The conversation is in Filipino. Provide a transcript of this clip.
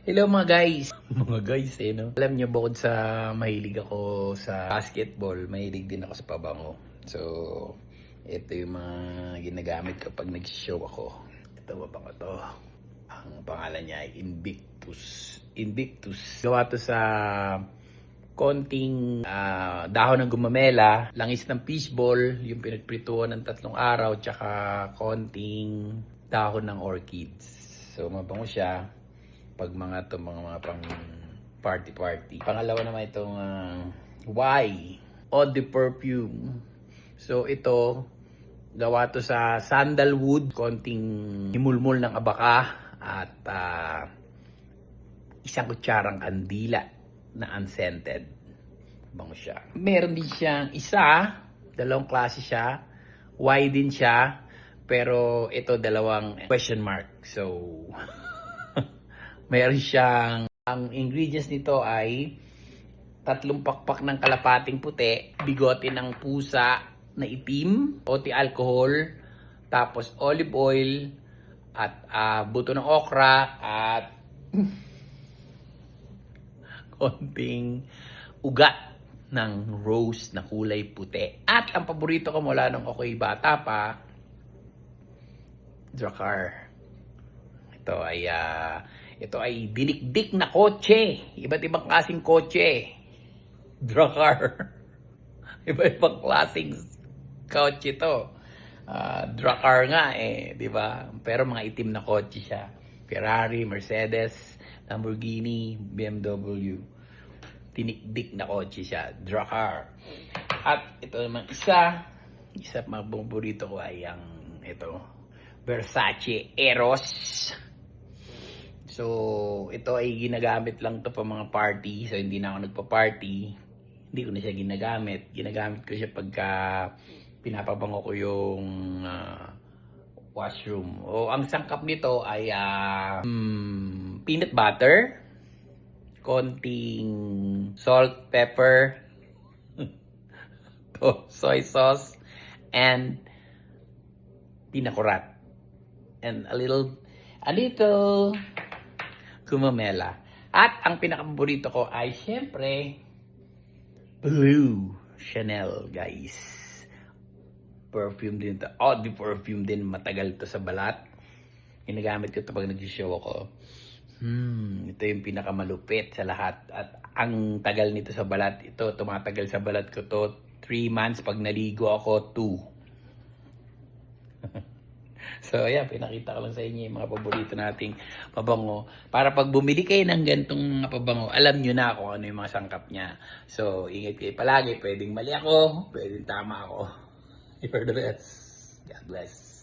Hello mga guys! mga guys eh, no? Alam niyo, bukod sa mahilig ako sa basketball, mahilig din ako sa pabango. So, ito yung mga ginagamit ko pag nag-show ako. Ito mabango to. Ang pangalan niya ay Invictus. Invictus. Gawa to sa konting ah, dahon ng gumamela, langis ng fishball, yung pinagprituan ng tatlong araw, tsaka konting dahon ng orchids. So, mabango siya pag mga to mga, mga pang party party. Pangalawa naman itong ah, Y, Eau de Perfume. So, ito, gawa to sa sandalwood, konting himulmul ng abaka, at ah, isang kutsarang kandila na unscented. Bango siya. Meron din siyang isa, dalawang klase siya. Y din siya, pero ito dalawang question mark. So, meron siyang, ang ingredients nito ay tatlong pakpak ng kalapating puti, bigote ng pusa na itim, oti alcohol, tapos olive oil, at ah, buto ng okra, at konting ugat ng rose na kulay puti. At ang paborito ko mula nung ako'y bata pa, Dracar. Ito ay ah, ito ay dinikdik na kotse. Iba't ibang klaseng kotse. Dracar. Iba't ibang klaseng kotse to. Ah, Dracar nga eh, di ba? Pero mga itim na kotse siya. Ferrari, Mercedes, Lamborghini, BMW. Tinikdik na kotse siya. Dracar. At ito naman isa, isa mga paborito ko ay ang ito, Versace Eros. So, ito ay ginagamit lang to pa mga party. So, hindi na ako nagpa-party. Hindi ko na siya ginagamit. Ginagamit ko siya pagka pinapabango ko yung ah, washroom. O, ang sangkap nito ay ah, mm, peanut butter, konting salt, pepper, soy sauce, and pinakurat. And a little, a little kumamela. At ang pinakapaborito ko ay syempre Blue Chanel, guys. Perfume din to. The perfume din. Matagal to sa balat. Ginagamit ko to pag nag-show ako. Hmm, ito yung pinakamalupit sa lahat. At ang tagal nito sa balat, ito, tumatagal sa balat ko to 3 months. Pag naligo ako, 2. So, ayan, pinakita ko lang sa inyo yung mga paborito nating pabango. Para pag bumili kayo ng gantong mga pabango, alam nyo na kung ano yung mga sangkap niya. So, ingat kayo palagi. Pwedeng mali ako, pwedeng tama ako. You're the best. God bless.